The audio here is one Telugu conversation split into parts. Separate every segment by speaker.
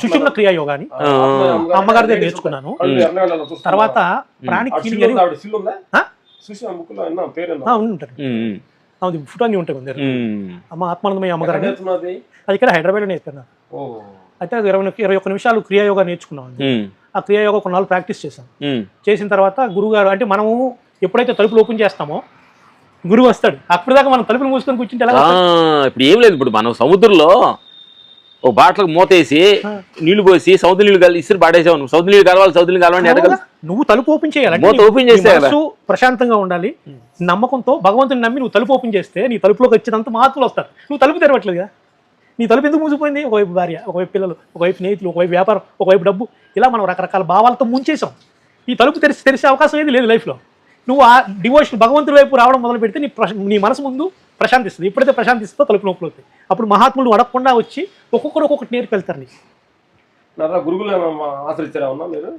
Speaker 1: సుషుమ్న క్రియా యోగా అని
Speaker 2: ఆ, ఆత్మ అమ్మగారి
Speaker 1: దగ్గర నేర్చుకున్నాను. తర్వాత ప్రాణిక్ హీలింగ్ అని ఉంటారు. అది ఫోటో అన్ని ఉంటాయి అమ్మ ఆత్మానందమయ్య అమ్మగారు? అది ఇక్కడ హైదరాబాద్లో నేర్చుకున్నాను
Speaker 2: ఓ.
Speaker 1: అయితే అది ఇరవై ఇరవై ఒక్క నిమిషాలు క్రియాయోగా నేర్చుకున్నాం ఆ క్రియాయోగా కొన్నాళ్ళు ప్రాక్టీస్ చేశాం. చేసిన తర్వాత గురుగారు అంటే మనము ఎప్పుడైతే తలుపులు ఓపెన్ చేస్తామో గురువు వస్తాడు. అప్పటిదాకా మనం తలుపులు మూసుకొని కూర్చుంటే
Speaker 3: ఇప్పుడు ఏం లేదు. ఇప్పుడు మనం సముద్రంలో ఒక బాటలకు మూతేసి నీళ్ళు పోసి సౌత్ నీళ్ళు కలిసి ఇసురు పాడేసావు సౌత్ నీళ్ళు కలవాలి సౌత్ నీళ్ళు కలవాలి ఎడగలు
Speaker 1: నువ్వు తలుపు ఓపెన్ చేయాలి.
Speaker 3: మూత ఓపెన్ చేస్తే
Speaker 1: ప్రశాంతంగా ఉండాలి. నమ్మకంతో భగవంతుని నమ్మి నువ్వు తలుపు ఓపెన్ చేస్తే నీ తలుపులోకి వచ్చినంత మార్పులు వస్తారు నువ్వు తలుపు తెరవట్లేదుగా? నీ తలుపు ఎందుకు మూసిపోయింది? ఒకవైపు భార్య ఒకవైపు పిల్లలు ఒకవైపు స్నేహితులు ఒకవైపు వ్యాపారం ఒకవైపు డబ్బు. ఇలా మనం రకరకాల భావాలతో ముంచేసాం ఈ తలుపు తెరిచి తెరిచే అవకాశం ఏది లేదు లైఫ్లో. నువ్వు ఆ డివోషన్ భగవంతుడి వైపు రావడం మొదలు పెడితే నీ నీ మనసు ముందు ప్రశాంతిస్తుంది. ఎప్పుడైతే ప్రశాంతిస్తుందో తలుపు నొప్పులు అవుతాయి. అప్పుడు మహాత్ములు అడగకుండా వచ్చి ఒక్కొక్కరు ఒక్కొక్కటి నేర్పి వెళ్తారు నీకు
Speaker 2: ఆశ్రయించారా ఉన్నా మీరు?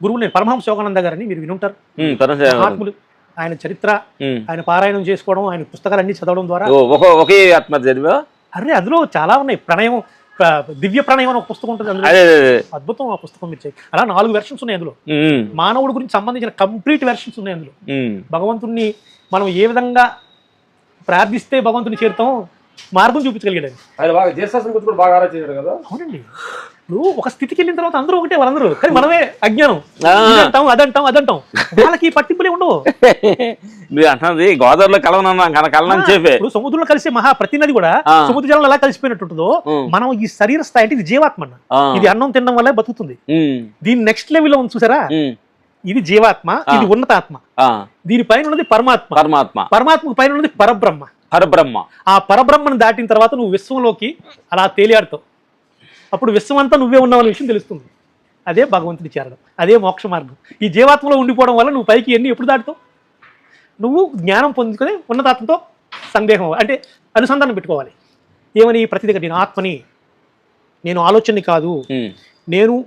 Speaker 1: గురువు నేను పరమహంస యోగానంద గారని మీరు వినుంటారు. మహాత్ములు ఆయన చరిత్ర. ఆయన పారాయణం చేసుకోవడం ఆయన పుస్తకాలన్నీ చదవడం ద్వారా
Speaker 3: ఓ, ఒక ఆత్మ చదివా
Speaker 1: అరే అందులో చాలా ఉన్నాయి. ప్రణయం ప్ర- దివ్య ప్రణయం అని ఒక పుస్తకం ఉంటుంది అందులో.
Speaker 3: అదే అదే, అదే.
Speaker 1: అద్భుతం ఆ పుస్తకం మీరు చేయి. అలా నాలుగు వెర్షన్స్ ఉన్నాయి అందులో. మానవుడి గురించి సంబంధించిన కంప్లీట్ వెర్షన్స్ ఉన్నాయి అందులో.
Speaker 3: ఉమ్.
Speaker 1: భగవంతుణ్ణి మనం ఏ విధంగా ప్రార్థిస్తే భగవంతుని చేరుతాం మార్గం చూపించగలిగాడు ఆయన.
Speaker 2: బాగా గురించి కూడా బాగా కదా
Speaker 1: అవునండి నువ్వు ఒక స్థితికి వెళ్ళిన తర్వాత అందరూ ఒకటే వాళ్ళందరూ కానీ మనమే అజ్ఞానం. ఇదంటాం అదంటాం అదంటాం వాళ్ళకి పట్టింపులే ఉండవు
Speaker 3: మీరు అంటున్నది గోదావరిలో కలవనన్నా కలనని చెప్పే
Speaker 1: ఇప్పుడు సముద్రంలో కలిసే మహా ప్రతి నది కూడా. సముద్ర జలంలో ఎలా కలిసిపోయినట్టుంటుందో
Speaker 3: ఉం.
Speaker 1: మనం ఈ శరీర స్థాయి అంటే ఇది జీవాత్మ. ఇది అన్నం తినడం వల్లే బతుకుతుంది
Speaker 3: ఉమ్,
Speaker 1: దీని నెక్స్ట్ లెవెల్ ఉంది చూసారా. ఇది జీవాత్మ ఇది ఉన్నతాత్మ.
Speaker 3: ఆ,
Speaker 1: దీని పైన ఉన్నది పరమాత్మ.
Speaker 3: పరమాత్మ.
Speaker 1: పరమాత్మ పైన ఉన్నది పరబ్రహ్మ.
Speaker 3: పరబ్రహ్మ.
Speaker 1: ఆ పరబ్రహ్మను దాటిన తర్వాత నువ్వు విశ్వంలోకి అలా తేలియాడుతావు. అప్పుడు విశ్వం అంతా నువ్వే ఉన్నావు అనే విషయం తెలుస్తుంది. అదే భగవంతుడి చేరడం అదే మోక్ష మార్గం. ఈ జీవాత్మలో ఉండిపోవడం వల్ల నువ్వు పైకి ఎన్ని ఎప్పుడు దాటుతావు? నువ్వు జ్ఞానం పొందుకొని ఉన్నతాత్మతో సందేహం అంటే అనుసంధానం పెట్టుకోవాలి. ఏమని? ప్రతి దగ్గర నేను ఆత్మని. నేను ఆలోచనని కాదు. నేను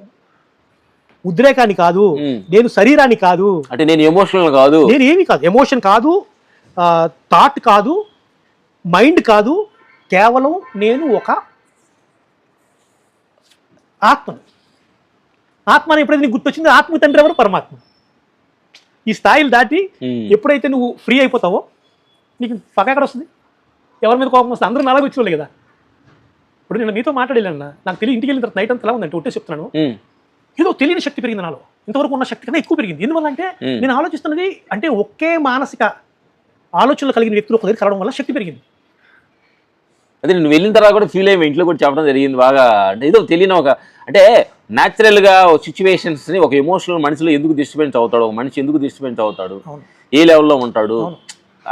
Speaker 1: ఉద్రేకాన్ని కాదు. నేను శరీరాన్ని కాదు.
Speaker 3: అంటే నేను ఎమోషనల్ కాదు.
Speaker 1: నేను ఏమి కాదు. ఎమోషన్ కాదు థాట్ కాదు మైండ్ కాదు కేవలం నేను ఒక ఆత్మను. ఆత్మ అని ఎప్పుడైతే నీకు గుర్తొచ్చిందో ఆత్మ తండ్రి ఎవరు? పరమాత్మ. ఈ స్థాయిలు దాటి ఎప్పుడైతే నువ్వు ఫ్రీ అయిపోతావో నీకు పగ ఎక్కడ వస్తుంది? ఎవరి మీద కోపం వస్తుంది? అందరూ నాలుగు వచ్చేవాళ్ళు కదా. ఇప్పుడు నేను మీతో మాట్లాడలేను? నాకు తెలియ ఇంటికి వెళ్ళిన తర్వాత నైట్ అంతా ఎలా ఉందంటే ఒకటే చెప్తున్నాను. ఏదో తెలియని శక్తి పెరిగింది నాలో. ఇంతవరకు ఉన్న శక్తి కన్నా ఎక్కువ పెరిగింది. ఎందువల్ల అంటే. నేను ఆలోచిస్తున్నది అంటే ఒకే మానసిక ఆలోచనలు కలిగిన వ్యక్తులు ఒక దగ్గర కలవడం వల్ల శక్తి పెరిగింది.
Speaker 3: అదే నువ్వు వెళ్ళిన తర్వాత కూడా ఫీల్ అయ్యి ఇంట్లో కూడా చెప్పడం జరిగింది బాగా. అంటే ఏదో తెలియని ఒక అంటే natural గా సిచ్యువేషన్స్ని ఒక ఎమోషనల్ మనిషిలో ఎందుకు డిస్టర్బెన్స్ అవుతాడు? ఒక మనిషి ఎందుకు డిస్టర్బెన్స్ అవుతాడు? ఏ లెవెల్లో ఉంటాడు.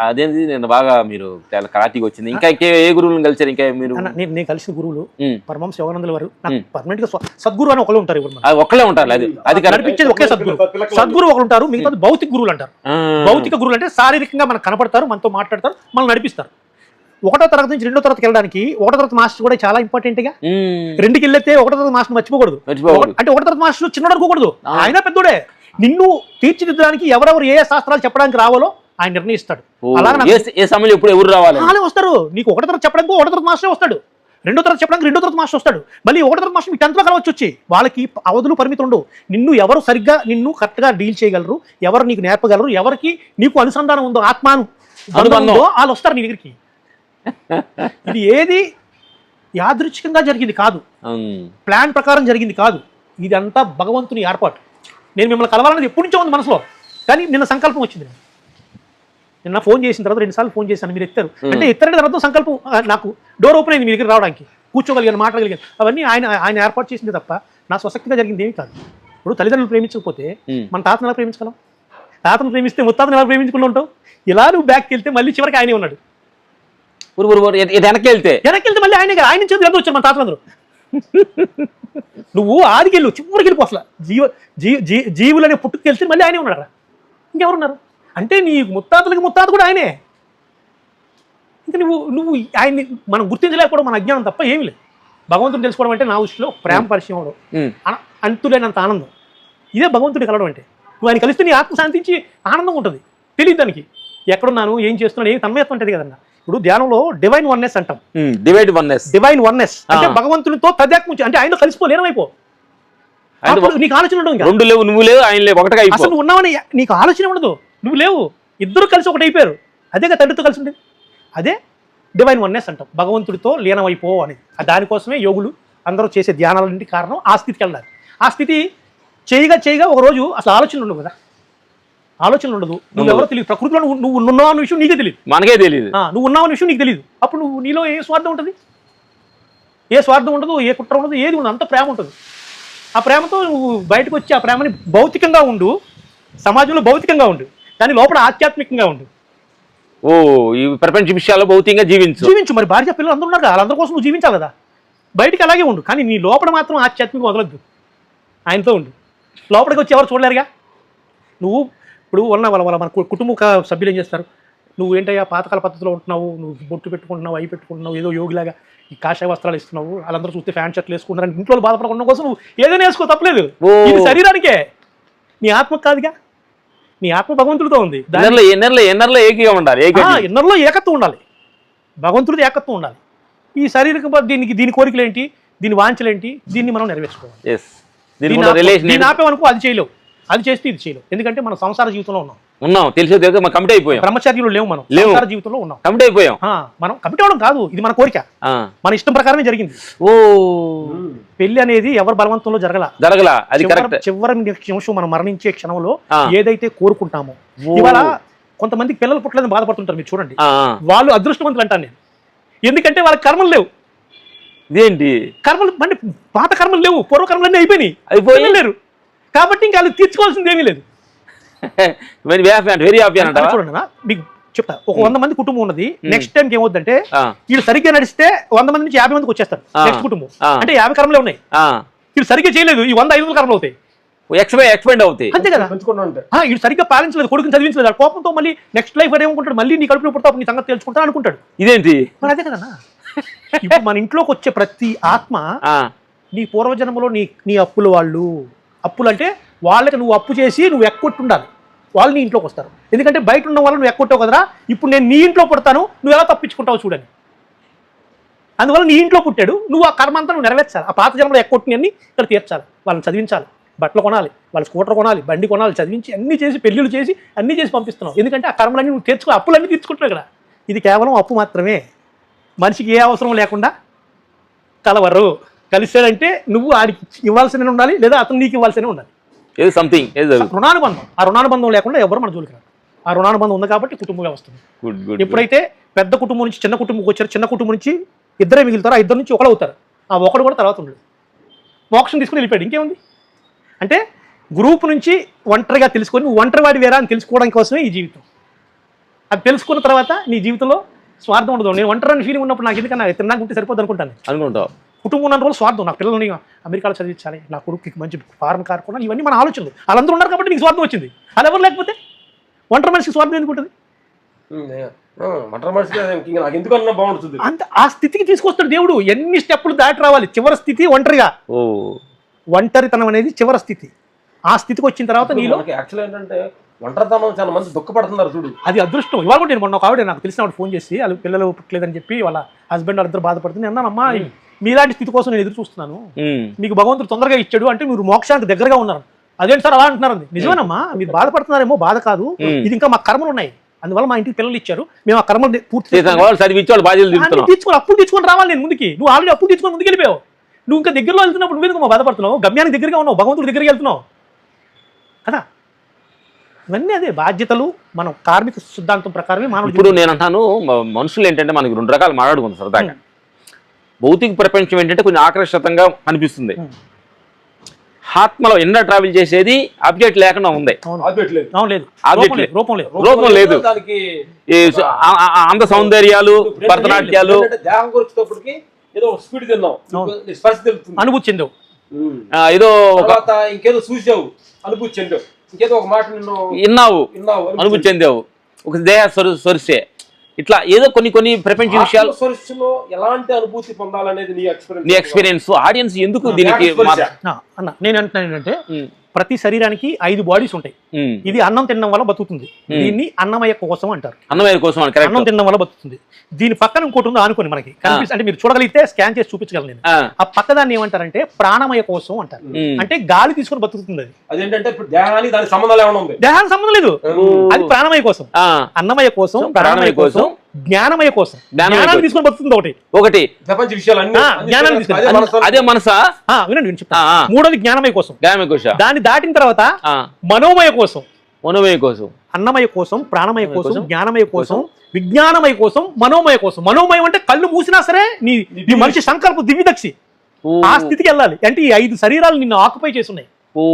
Speaker 3: అదేంటి నేను బాగా మీరు చాలా క్లారిటీగా వచ్చింది. ఇంకా ఇంకే ఏ గురువులను కలిసారు ఇంకా మీరు?
Speaker 1: నేను నేను కలిసిన గురువులు పరమహంస యోగానందుల వారు. పర్మనెంట్గా సద్గురు అని ఒకళ్ళు ఉంటారు.
Speaker 3: అది ఒక్కలే ఉంటారు అది అది
Speaker 1: నడిపించేది ఒకే సద్గురు సద్గురు ఒకరు ఉంటారు మిగతా భౌతిక గురువులు అంటారు. భౌతిక గురువులు అంటే శారీరకంగా మనకు కనపడతారు మనతో మాట్లాడతారు మనల్ని నడిపిస్తారు. ఒకటో తరగతి నుంచి రెండో తరగతికి వెళ్ళడానికి ఒకటో తరగతి మాస్టర్ కూడా చాలా ఇంపార్టెంట్గా రెండుకి వెళ్ళితే ఒకటో తరగతి మాస్టర్ మర్చిపోకూడదు. అంటే ఒకటో తరగతి మాస్టర్ చిన్నోడు అనుకోకూడదు. ఆయన పెద్దోడే. నిన్ను తీర్చిదిద్దడానికి ఎవరెవరు ఏ ఏ శాస్త్రాలు చెప్పడానికి రావాలో ఆయన నిర్ణయిస్తాడు అలాగే
Speaker 3: ఏ సమయంలో ఎప్పుడు ఎవరు రావాలి?
Speaker 1: వాళ్ళే వస్తారు. నీకు ఒకటో తరగతి చెప్పడానికి ఒకటో తరగతి మాస్టర్ వస్తాడు. రెండో తరగతి చెప్పడానికి రెండో తరగతి మాస్టర్ వస్తాడు. మళ్ళీ ఒకటో తరగతి మాస్టర్ మీ టెన్త్లో కలవచ్చు వచ్చి. వాళ్ళకి అవధులు పరిమితులు ఉండవు. నిన్ను ఎవరు సరిగ్గా నిన్ను కరెక్ట్గా డీల్ చేయగలరు? ఎవరు నీకు నేర్పగలరు? ఎవరికి నీకు అనుసంధానం ఉందో ఆత్మాను. ఉందో వాళ్ళు వస్తారు నీ దగ్గరికి. ఇది ఏది? యాదృచ్ఛికంగా జరిగింది కాదు. ప్లాన్ ప్రకారం జరిగింది కాదు. ఇదంతా భగవంతుని ఏర్పాటు. నేను మిమ్మల్ని కలవాలన్నది ఎప్పటి నుంచో ఉంది మనసులో. కానీ నిన్న సంకల్పం వచ్చింది. నిన్న ఫోన్ చేసిన తర్వాత రెండుసార్లు ఫోన్ చేశాను మీరు ఎత్తారు. అంటే ఎత్తారంటే తర్వాత సంకల్పం నాకు డోర్ ఓపెన్ అయింది మీ దగ్గర రావడానికి. కూర్చోగలిగాను మాట్లాడగలిగాను. అవన్నీ ఆయన ఆయన ఏర్పాటు చేసింది తప్ప నా స్వశక్తిగా జరిగింది ఏమీ కాదు. ఇప్పుడు తల్లిదండ్రులు ప్రేమించకపోతే. మన తాతను ఎలా ప్రేమించగలం తాతను ప్రేమిస్తే ముత్తాతను ఎలా ప్రేమించుకుంటూ ఉంటావు ఇలా నువ్వు బ్యాక్కి వెళ్తే మళ్ళీ చివరికి ఆయనే ఉన్నాడు.
Speaker 3: వెనక్కి వెళ్తే?
Speaker 1: వెనక్కి వెళ్తే మళ్ళీ ఆయనే కదా. ఆయన నుంచి ఎంత వచ్చారు మన తాతలందరూ? నువ్వు ఆదికి వెళ్ళు చివరికి వెళ్ళిపో అసలు. జీవ జీ జీ జీవులనే పుట్టుకు వెళ్తే మళ్ళీ ఆయనే ఉన్నారా ఇంకెవరున్నారు? అంటే నీ ముత్తాతలకి ముత్తాత కూడా ఆయనే. ఇంకా నువ్వు నువ్వు ఆయన్ని మనం గుర్తించలేకపోవడం మన అజ్ఞానం తప్ప ఏమీ లేదు. భగవంతుని తెలుసుకోవడం అంటే నా దృష్టిలో ప్రేమ పరిచయం అవడం అంతులేనంత ఆనందం. ఇదే భగవంతుడి కలవడం అంటే. నువ్వు ఆయన కలిస్తే నీ ఆత్మ శాంతించి ఆనందం ఉంటుంది. తెలియదు దానికి. ఎక్కడున్నాను ఏం చేస్తున్నాను ఏం తన్మయత్వం ఉంటుంది కదన్నా. ఇప్పుడు ధ్యానంలో డివైన్ వన్నెస్ అంటాం.
Speaker 3: డివైడ్ వన్నెస్
Speaker 1: డివైన్ వన్నెస్ అంటే. భగవంతునితో తద్యాత్మ అంటే ఆయనలో కలిసిపో లీనమైపో నీకు ఆలోచన ఇంకా.
Speaker 3: రెండు లేవు నువ్వు లేవు ఆయన లేవు ఒకటిగా అయిపో.
Speaker 1: అసలు ఉన్నావని నీకు ఆలోచన ఉండదు. నువ్వు లేవు. ఇద్దరు కలిసి ఒకటి అయిపోయారు. అదేగా తండ్రితో కలిసి ఉండేది. అదే డివైన్ వన్నెస్ అంటాం. భగవంతుడితో లీనమైపో అని ఆ దానికోసమే యోగులు అందరూ చేసే ధ్యానాలంటి కారణం ఆ స్థితికి వెళ్ళాలి. ఆ స్థితి చేయగా చేయగా ఒక రోజు అసలు ఆలోచనలు ఉండవు కదా. ఆలోచనలు ఉండదు. నువ్వు ఎవరో తెలియదు. ప్రకృతిలో నువ్వు నువ్వు ఉన్నావు అన్న విషయం నీకే తెలియదు.
Speaker 3: మనకే తెలియదు.
Speaker 1: నువ్వు ఉన్నావు అనే విషయం నీకు తెలియదు. అప్పుడు నువ్వు నీలో ఏ స్వార్థం ఉంటుంది? ఏ స్వార్థం ఉండదు ఏ కుట్ర ఉండదు ఏది ఉండదు అంత ప్రేమ ఉంటుంది. ఆ ప్రేమతో నువ్వు బయటకు వచ్చి ఆ ప్రేమని భౌతికంగా ఉండు. సమాజంలో భౌతికంగా ఉండు. కానీ లోపల ఆధ్యాత్మికంగా ఉండు
Speaker 3: ఓ ఈ ప్రపంచ విషయాల్లో భౌతికంగా జీవించు.
Speaker 1: జీవించు మరి భార్య పిల్లలు అందరూ ఉన్నారు కదా వాళ్ళందరి కోసం నువ్వు జీవించాలి కదా. బయటికి అలాగే ఉండు కానీ నీ లోపల మాత్రం ఆధ్యాత్మికం వదలొద్దు. ఆయనతో ఉండు. లోపలికి వచ్చి ఎవరు చూడలేరుగా? నువ్వు ఇప్పుడు ఉన్న వాళ్ళ వాళ్ళ మన కుటుంబ సభ్యులు ఏం చేస్తారు? నువ్వు ఏంటయ్యా పాతకాల పద్ధతిలో ఉంటున్నావు నువ్వు బొట్టు పెట్టుకుంటున్నావు అవి పెట్టుకుంటున్నావు ఏదో యోగిలాగా ఈ కాషాయ వస్త్రాలు ఇస్తున్నావు వాళ్ళందరూ చూస్తే ఫ్యాన్ షర్ట్లు వేసుకుంటారు ఇంట్లో బాధపడకుండా కోసం నువ్వు ఏదైనా వేసుకో తప్పలేదు. ఇది శరీరానికే. నీ ఆత్మ కాదుగా? నీ ఆత్మ భగవంతుడితో ఉంది.
Speaker 3: ఎన్నర్లో ఎన్నర్లో ఎన్నర్లో ఏకీగా ఉండాలి
Speaker 1: ఇన్నర్లో ఏకత్వం ఉండాలి. భగవంతుడిది ఏకత్వం ఉండాలి. ఈ శారీరక దీనికి దీని కోరికలు ఏంటి దీని వాంఛలు ఏంటి దీన్ని మనం నెరవేర్చుకోవాలి. దీన్ని
Speaker 3: కూడా
Speaker 1: ఆప- ఆపేవనుకో అది చేయలేవు. అది చేస్తే ఇది చేయలేవు. ఎందుకంటే మనం సంసార జీవితంలో ఉన్నాం.
Speaker 3: ఉన్నాం తెలిసే తెలియదు మనం కమిట్ అయిపోయాం.
Speaker 1: బ్రహ్మచార్యులు లేవు మనం
Speaker 3: లేవు.
Speaker 1: జీవితంలో ఉన్నాం.
Speaker 3: కమిట్ అయిపోయాం.
Speaker 1: మనం కమిట్ అవ్వడం కాదు ఇది మన కోరిక. మన ఇష్టం ప్రకారమే జరిగింది.
Speaker 3: ఓ.
Speaker 1: పెళ్ళి అనేది ఎవరి బలవంతంలో జరగల?
Speaker 3: జరగల అది
Speaker 1: చివరి-
Speaker 3: కరెక్ట్
Speaker 1: చివరి నిమిషం మనం మరణించే క్షణంలో. ఏదైతే కోరుకుంటామో. ఇవాళ కొంతమందికి పిల్లలు పుట్టలేదని బాధపడుతుంటారు మీరు చూడండి. వాళ్ళు అదృష్టవంతులు అంటాను నేను. ఎందుకంటే వాళ్ళకి కర్మలు లేవు.
Speaker 3: ఇదేంటి?
Speaker 1: కర్మలు అంటే పాత కర్మలు లేవు పూర్వ కర్మలన్నీ అయిపోయినాయి.
Speaker 3: అయిపోయి
Speaker 1: లేరు. కాబట్టి ఇంకా వాళ్ళు తీర్చుకోవాల్సింది ఏమీ లేదు.
Speaker 3: వెరీ హ్యాపీ అంట వెరీ హ్యాపీ
Speaker 1: అది
Speaker 3: అంటావా?
Speaker 1: చూడండి అన్న, మీకు చెప్తా. ఒక వంద మంది కుటుంబం ఉన్నది. నెక్స్ట్ టైం ఏమవుద్దంటే
Speaker 3: ఆ,
Speaker 1: వీళ్ళు సరిగ్గా నడిస్తే వంద మంది నుంచి యాభై మందికి వచ్చేస్తారు. నెక్స్ట్ కుటుంబం. అంటే యాభై కర్మలే ఉన్నాయి.
Speaker 3: ఆ.
Speaker 1: వీళ్ళు సరిగ్గా చేయలేదు. ఈ వంద ఐదు వందల కర్మలు అవుతాయి.
Speaker 3: ఎక్స్పై ఎక్స్పెండ్ అవుతాయి.
Speaker 1: అంతే కదా? సరిగ్గా పాలించలేదు. కొడుకుని చదివించలేదు. కోపంతో మళ్ళీ నెక్స్ట్ లైఫ్ ఏమనుకుంటాడు? మళ్ళీ నీ కడుపులో పుడతావు నీ సంగతి తెలుసుకుంటా అనుకుంటాడు.
Speaker 3: ఇదేంటి?
Speaker 1: మరి అదే కదన్నా ఇప్పుడు మన ఇంట్లోకి వచ్చే ప్రతి ఆత్మ
Speaker 3: ఆ,
Speaker 1: నీ పూర్వజన్మలో నీ నీ అప్పుల వాళ్ళు. అప్పులు అంటే వాళ్ళకి నువ్వు అప్పు చేసి నువ్వు ఎక్కొట్టి ఉండాలి వాళ్ళు నీ ఇంట్లోకి వస్తారు. ఎందుకంటే బయట ఉన్న వాళ్ళు నువ్వు ఎక్కొట్టావు కదరా? ఇప్పుడు నేను నీ ఇంట్లో పుడతాను నువ్వు ఎలా తప్పించుకుంటావు చూడని అందువల్ల నీ ఇంట్లో పుట్టాడు నువ్వు ఆ కర్మ అంతా నువ్వు నెరవేర్చాలి. ఆ పాత జన్మలో ఎక్కొట్టినన్ని ఇక్కడ తీర్చాలి. వాళ్ళని చదివించాలి. బట్టలు కొనాలి వాళ్ళ స్కూటర్ కొనాలి బండి కొనాలి చదివించి అన్ని చేసి పెళ్ళిళ్ళు చేసి అన్ని చేసి పంపిస్తున్నావు. ఎందుకంటే ఆ కర్మలన్నీ నువ్వు తెచ్చుకో అప్పులన్నీ తీర్చుకుంటున్నావు ఇక్కడ. ఇది కేవలం అప్పు మాత్రమే. మనిషికి ఏ అవసరం లేకుండా కలవరు. కలిసాడంటే నువ్వు ఆడికి ఇవ్వాల్సిన ఉండాలి లేదా అతను నీకు ఇవ్వాల్సిన ఉండాలి.
Speaker 3: ఏదో సంథింగ్ ఏదో
Speaker 1: రుణానుబంధం. ఆ రుణానుబంధం లేకుండా ఎవరు మన జోలికి రారు. ఆ రుణానుబంధం ఉంది కాబట్టి కుటుంబంగా వస్తుంది ఎప్పుడైతే పెద్ద కుటుంబం నుంచి చిన్న కుటుంబం వచ్చారు చిన్న కుటుంబం నుంచి ఇద్దరే మిగులుతారు ఆ ఇద్దరు నుంచి ఒకడు అవుతారు. ఆ ఒకడు కూడా తర్వాత ఉండడు. మోక్షం తీసుకుని వెళ్ళిపోయాడు. ఇంకేముంది? అంటే గ్రూప్ నుంచి ఒంటరిగా తెలుసుకొని ఒంటరి వాడి వేరా అని తెలుసుకోవడం కోసమే ఈ జీవితం. అది తెలుసుకున్న తర్వాత నీ జీవితంలో స్వార్థం ఉండదు. నేను ఒంటరి ఫీలింగ్ ఉన్నప్పుడు నాకు ఎందుకన్నా? తిన్నాక ఉంటే సరిపోద్ది అనుకుంటాను.
Speaker 3: అనుకుంటావు.
Speaker 1: కుటుంబం ఉన్న రోజులు స్వార్థం. నా పిల్లల్ని అమెరికాలో చదివించాలి. నా కొడుకుకి మంచి ఫారెన్ కార్ కొనాలి ఇవన్నీ మన ఆలోచనలు. వాళ్ళందరూ ఉన్నారు కాబట్టి నీకు స్వార్థం వచ్చింది. అది ఎవరు లేకపోతే? ఒంటరి మనిషికి స్వార్థం ఎందుకు ఉంటుంది? అంత ఆ స్థితికి తీసుకొస్తాడు దేవుడు. ఎన్ని స్టెప్పులు దాటి రావాలి? చివరి స్థితి ఒంటరిగా. ఒంటరితనం అనేది చివరి స్థితి. ఆ స్థితికి వచ్చిన తర్వాత నీలో
Speaker 2: మనకి యాక్చువల్ ఏంటంటే ఒంటరితనం చాలా మంది దుఃఖపడుతున్నారు చూడు.
Speaker 1: అది అదృష్టం. ఇవాళ నేను మొన్న ఒక ఆవిడ నాకు తెలిసిన ఫోన్ చేసి వాళ్ళు పిల్లలు పుట్టలేదని చెప్పి వాళ్ళ హస్బెండ్ వాళ్ళిద్దరు బాధపడుతుంది అన్నానమ్మా మీలాంటి స్థితి కోసం నేను ఎదురు చూస్తున్నాను. మీకు భగవంతుడు తొందరగా ఇచ్చాడు అంటే మీరు మోక్షానికి దగ్గరగా ఉన్నారు. అదేంటి సార్ అలా అంటున్నారు నిజమేనమ్మా మీరు బాధపడుతున్నారేమో బాధ కాదు. ఇది ఇంకా మా కర్మలు ఉన్నాయి. అందువల్ల మా ఇంటికి పిల్లలు ఇచ్చారు. మేము ఆ కర్మలు పూర్తి తీర్చుకొని అప్పులు తీర్చుకొని రావాలి నేను ముందుకి. నువ్వు ఆల్రెడీ అప్పులు తీర్చుకొని ముందుకు వెళ్ళిపోయావు. నువ్వు ఇంకా దగ్గరలో వెళ్తున్నప్పుడు నువ్వు ఎందుకు బాధపడుతున్నావు? గమ్యానికి దగ్గరగా ఉన్నావు భగవంతుడి దగ్గరికి వెళ్తున్నావు. కదా? ఇవన్నీ అదే బాధ్యతలు మనం కార్మిక సిద్ధాంతం ప్రకారమే మానవుడు
Speaker 3: ఇప్పుడు నేను అంటాను మనుషులు ఏంటంటే మనకి రెండు రకాలు మాట్లాడుకుంది సరదాగా భౌతిక ప్రపంచం ఏంటంటే కొంచెం ఆకర్షితంగా అనిపిస్తుంది. ఆత్మలో ఎన్నో ట్రావెల్ చేసేది ఆబ్జెక్ట్ లేకుండా ఉంది.
Speaker 1: రూపం లేదు
Speaker 3: లేదు.
Speaker 1: రూపం లేదు.
Speaker 3: రూపం లేదు.
Speaker 2: దానికి
Speaker 3: ఈ స- ఆ- ఆ- ఆ అంద సౌందర్యాలు భరతనాట్యాలు.
Speaker 1: అనుభూతి చెందవు
Speaker 3: ఏదో ఒక
Speaker 2: తర్వాత ఇంకేదో చూసావు అనుభూతి చెందావు ఇంకేదో ఒక మాట నిన్ను
Speaker 3: విన్నావు
Speaker 2: విన్నావు
Speaker 3: అనుభూతి చెందావు ఒక దేహ స్వరిసే ఇట్లా ఏదో కొన్ని కొన్ని ప్రపంచ విషయాలు
Speaker 2: సొరస్సులో ఎలాంటి అనుభూతి పొందాలనేది నీ ఎక్స్పీరియన్స్
Speaker 3: నీ ఎక్స్పీరియన్స్ ఆడియన్స్ ఎందుకు దీనికి
Speaker 1: నేను అంటున్నాను ఏంటంటే ప్రతి శరీరానికి ఐదు బాడీస్ ఉంటాయి. ఇది అన్నం తినడం వల్ల బతుకుతుంది. దీన్ని అన్నమయ కోశం అంటారు.
Speaker 3: అన్నమయ్య కోసం
Speaker 1: అన్నం తినడం వల్ల బతుకుతుంది. దీని పక్కన ఇంకోటి ఉందో అనుకోని మనకి. అంటే మీరు చూడగలిగితే స్కాన్ చేసి చూపించగలను నేను. ఆ. పక్కదాన్ని ఏమంటారంటే ప్రాణమయ కోశం అంటారు. అంటే గాలి తీసుకొని బతుకుతుంది అది.
Speaker 2: దేహానికి సంబంధం
Speaker 1: లేదు. అది ప్రాణమయ కోసం. అన్నమయ కోసం ప్రాణమయ కోసం జ్ఞానమయ కోసం. జ్ఞానాన్ని
Speaker 3: కోసం.
Speaker 1: తీసుకొని బతుకుతుంది ఒకటి.
Speaker 3: ఒకటి.
Speaker 2: ప్రపంచ
Speaker 1: జ్ఞానాన్ని
Speaker 2: అదే
Speaker 1: తీసుకొని-
Speaker 2: మనసు-
Speaker 3: అదే మనసా?
Speaker 1: ఆ, వినండి విని చెప్తాను.
Speaker 3: ఆ, ఆ.
Speaker 1: మూడోది జ్ఞానమయ కోసం.
Speaker 3: జ్ఞానమయ కోశ
Speaker 1: దాన్ని దాటిన తర్వాత మనోమయ కోసం.
Speaker 3: మనోమయ కోసం.
Speaker 1: అన్నమయ కోసం ప్రాణమయ కోసం
Speaker 3: కోసం,
Speaker 1: జ్ఞానమయ కోసం. విజ్ఞానమయ కోసం మనోమయ కోసం. మనోమయం అంటే కళ్ళు మూసినా సరే నీ నీ మనిషి సంకల్ప దివ్యదక్షి. ఆ స్థితికి వెళ్ళాలి. అంటే ఈ ఐదు శరీరాలు నిన్ను ఆకుపై చేస్తున్నాయి.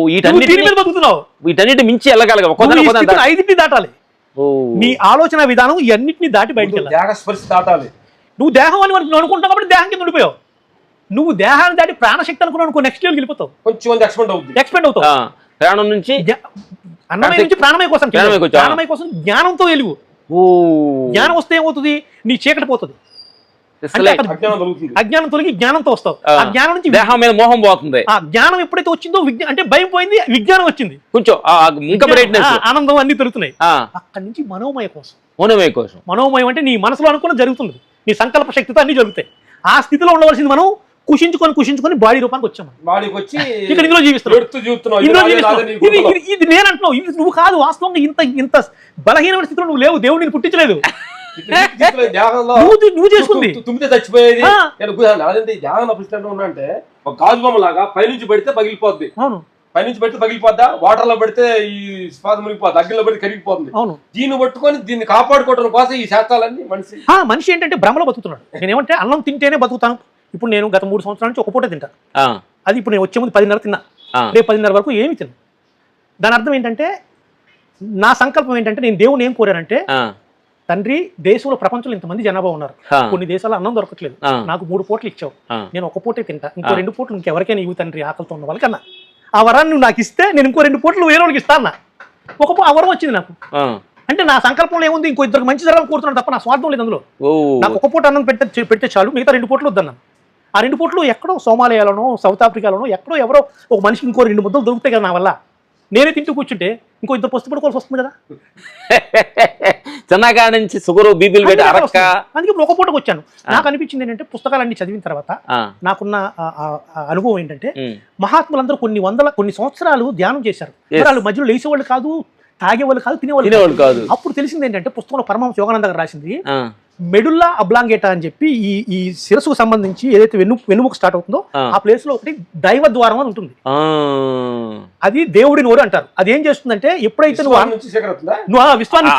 Speaker 3: వీటన్నిటి
Speaker 1: మీద బతుకుతున్నావు.
Speaker 3: వీటన్నిటి మించి వెళ్ళగలగా
Speaker 1: ఐదింటిని దాటాలి. నీ ఆలోచన విధానం ఈ అన్నింటినీ దాటి బయటికి వెళ్ళాలి.
Speaker 2: దేహ స్పర్శ దాటాలి.
Speaker 1: నువ్వు దేహం అని నువ్వు అనుకుంటావు కాబట్టి దేహం కింద ఉండిపోయావు. నువ్వు దేహాన్ని దాటి ప్రాణశక్తి అనుకున్నావు అనుకో నెక్స్ట్ లెవెల్కి వెళ్ళిపోతావు.
Speaker 2: కొంచెం మంది ఎక్స్పెండ్ అవుద్ది.
Speaker 1: ఎక్స్పెండ్ అవుతావు.
Speaker 3: ఆ, ప్రాణం నుంచి
Speaker 1: అన్నమయ నుంచి ప్రాణమయ కోసం
Speaker 3: ప్రాణమయ కోసం, ఆ.
Speaker 1: ప్రాణమయ కోసం జ్ఞానంతో వెలుగు.
Speaker 3: ఓ.
Speaker 1: జ్ఞానం వస్తే ఏమవుతుంది? నీ చీకటి పోతుంది
Speaker 3: It's
Speaker 1: అంటే
Speaker 3: like
Speaker 1: అక్కడ
Speaker 2: అజ్ఞానం
Speaker 1: తొలగి జ్ఞానంతో వస్తావు.
Speaker 3: ఆ.
Speaker 1: జ్ఞానం నుంచి
Speaker 3: దేహం మీద మోహం పోతుంది.
Speaker 1: ఆ జ్ఞానం ఎప్పుడైతే వచ్చిందో విజ్ఞా అంటే భయం పోయింది విజ్ఞానం వచ్చింది.
Speaker 3: కొంచెం
Speaker 1: ఆనందం అన్ని పెరుగుతున్నాయి. అక్కడి నుంచి మనోమయ కోసం.
Speaker 3: మనోమయ కోసం.
Speaker 1: మనోమయం అంటే నీ మనసులో అనుకున్న జరుగుతుంది. నీ సంకల్ప శక్తితో అన్ని జరుగుతాయి. ఆ స్థితిలో ఉండవలసింది మనం కుషించుకొని కుషించుకొని బాడీ రూపానికి వచ్చాం మనం.
Speaker 2: బాడీకి వచ్చి
Speaker 1: ఇక్కడ ఇందులో
Speaker 2: జీవిస్తున్నావు. ఇది
Speaker 1: ఇందులో నేను అంటున్నావు. ఇది నువ్వు కాదు వాస్తవంగా ఇంత ఇంత బలహీనమైన స్థితిలో నువ్వు లేవు. దేవుడు నేను పుట్టించలేదు. నువ్వు చేసుకుంది.
Speaker 2: తుమ్మితే చచ్చిపోయేది. అదేంటి దేహంలో పుస్తకం ఉన్నా అంటే ఒక గాజు బొమ్మ లాగా పైనుంచి పడితే పగిలిపోద్ది.
Speaker 1: అవును.
Speaker 2: పైనుంచి పడితే పగిలిపోద్దా? వాటర్లో పడితే ఈ శ్వాస మునిగిపోద్ది? అగ్గిలో పడితే కరిగిపోతుంది.
Speaker 1: అవును.
Speaker 2: దీన్ని పట్టుకొని దీన్ని కాపాడుకోవడం కోసం ఈ శాస్త్రాలన్నీ మనిషి.
Speaker 1: ఆ, మనిషి ఏంటంటే భ్రమలో బతుకుతున్నాడు. నేను ఏమంటే అన్నం తింటేనే బతుకుతాను. ఇప్పుడు నేను గత మూడు సంవత్సరాల నుంచి ఒక పూట తింటా.
Speaker 3: ఆ,
Speaker 1: అది ఇప్పుడు నేను వచ్చే ముందు పదిన్నర తిన్నా. రేపు పదిన్నర వరకు ఏమి తిన్నా. దాని అర్థం ఏంటంటే నా సంకల్పం ఏంటంటే నేను దేవుని ఏం కోరానంటే తండ్రి దేశంలో ప్రపంచంలో ఇంతమంది జనాభా ఉన్నారు. కొన్ని దేశాల్లో అన్నం దొరకట్లేదు. నాకు మూడు పూటలు ఇచ్చావు. నేను ఒక పూటే తింటా. ఇంకో. రెండు పూటలు ఇంకెవరికైనా ఇవ్వు తండ్రి ఆకలితో ఉన్న వాళ్ళకన్నా. ఆ వరాన్ని నువ్వు నాకు ఇస్తే నేను ఇంకో రెండు పూటలు వేరే వాళ్ళకి ఇస్తా అన్న. ఒక ఆ వరం వచ్చింది నాకు. అంటే నా సంకల్పంలో ఏముంది? ఇంకో ఇద్దరు మంచి జరగాలని కోరుతున్నాను తప్ప నా స్వార్థం లేదు అందులో. నాకు ఒక పూట అన్నం పెట్టే పెడితే చాలు మిగతా రెండు పూటలు వద్దన్నాను ఆ రెండు పూటలు ఎక్కడో సోమాలియాలోనో సౌత్ ఆఫ్రికాలోనో ఎక్కడో ఎవరో ఒక మనిషికి ఇంకో రెండు ముద్దలు దొరుకుతాయి కదా నా వల్ల. నేనే తింటూ కూర్చుంటే ఇంకో ఇద్దరు పస్తు పడుకోవాల్సి వస్తుంది కదా?
Speaker 3: చిన్నకాడ నుంచి షుగర్ బీపీలు పెట్టి
Speaker 1: అందుకే
Speaker 3: అరక్క
Speaker 1: ఒక పూటకు వచ్చాను. నాకు అనిపించింది ఏంటంటే పుస్తకాలన్నీ చదివిన తర్వాత నాకున్న అనుభవం ఏంటంటే మహాత్ములందరూ కొన్ని వందల కొన్ని సంవత్సరాలు ధ్యానం చేశారు. వాళ్ళు మధ్యలో లేచేవాళ్ళు కాదు తాగేవాళ్ళు కాదు తినేవాళ్ళు
Speaker 3: తినేవాళ్ళు కాదు.
Speaker 1: అప్పుడు తెలిసింది ఏంటంటే పుస్తకంలో పరమహంస యోగానంద గారు రాసింది మెడుల్లా అబ్లాంగేటా అని చెప్పి ఈ ఈ శిరస్సుకు సంబంధించి ఏదైతే వెన్ను వెన్నుముక స్టార్ట్ అవుతుందో
Speaker 3: ఆ.
Speaker 1: ప్లేస్లో ఒకటి దైవ ద్వారం అని ఉంటుంది
Speaker 3: ఆ,
Speaker 1: అది దేవుడి నోరు అంటారు అది ఏం చేస్తుందంటే ఎప్పుడైతే నువ్వు ఆ విశ్వాన్ని